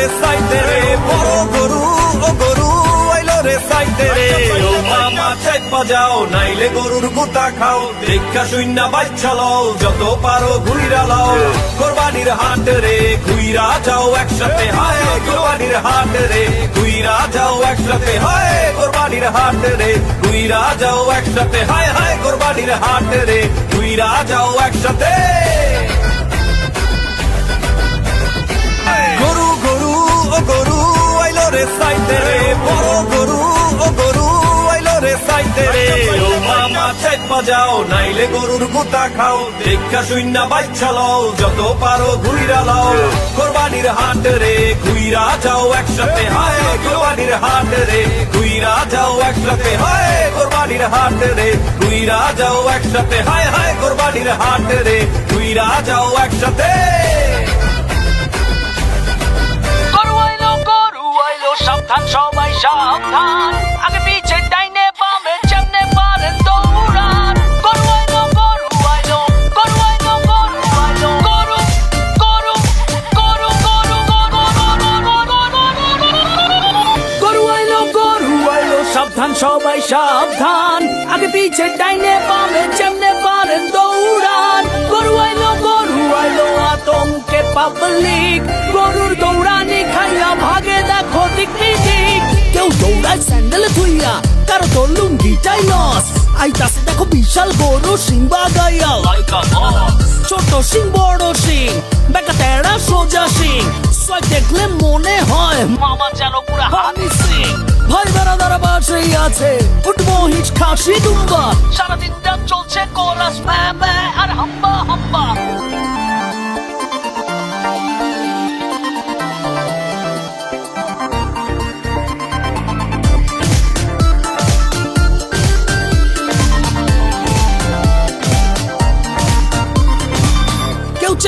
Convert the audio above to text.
রে সাইতে রে বড় গরু ও গরু আইলো রে সাইতে রে। ও মামা চাই বাজাও নাইলে গরুর গুতা খাও। দেখা শূন্য বাচ্চা লও যত পারো ঘুইরা লাও। কোরবানির হাট রে ঘুইরা যাও একসাথে। হায় কোরবানির হাট রে ঘুইরা যাও একসাথে। হায় কোরবানির হাট রে ঘুইরা যাও একসাথে। হায় হায় কোরবানির হাট রে ঘুইরা যাও একসাথে। রে সাইতে রে বড় গরু, ও গরু আইলো রে সাইতে রে ও মামা চাই বাজাও, নাইলে গরুর গুতা খাও। দেখা শূন্য বাচ্চা লও যত পারো ঘুইরা লাও। কোরবানির হাট রে, ঘুইরা যাও একসাথে। হায়, কোরবানির হাট রে, ঘুইরা যাও একসাথে। হায়, কোরবানির হাট রে, ঘুইরা যাও একসাথে। হায় হায়, কোরবানির হাট রে, ঘুইরা যাও একসাথে। সাবধান আগে পিছে ডাইনে বামে যেমনে পারেন দৌড়ান গরু আইলো গরু আইলো গরু আইলো গরু আইলো গরু গরু গরু গরু গরু আইলো গরু আইলো সাবধান সবাই সাবধান আগে পিছে ডাইনে বামে যেমনে পারেন দৌড়ান ধুইয়া কারও তোর লুঙ্গিটাই লস আইতাছে দেখো বিশাল গরু সিংবা গাইয়া ছোট সিং, বড় সিং বেকা তেড়া সোজা সিং। সয় দেখলে মনে হয় মামা যেন পুরা হানি সিং। ভাই বেড়াদারা বাসেই আছে উঠবো হিচ খাসি, দুম্বা। সারাদিন চলছে কোরাস ম্যা ম্যা, আর হাম্বা হাম্বা।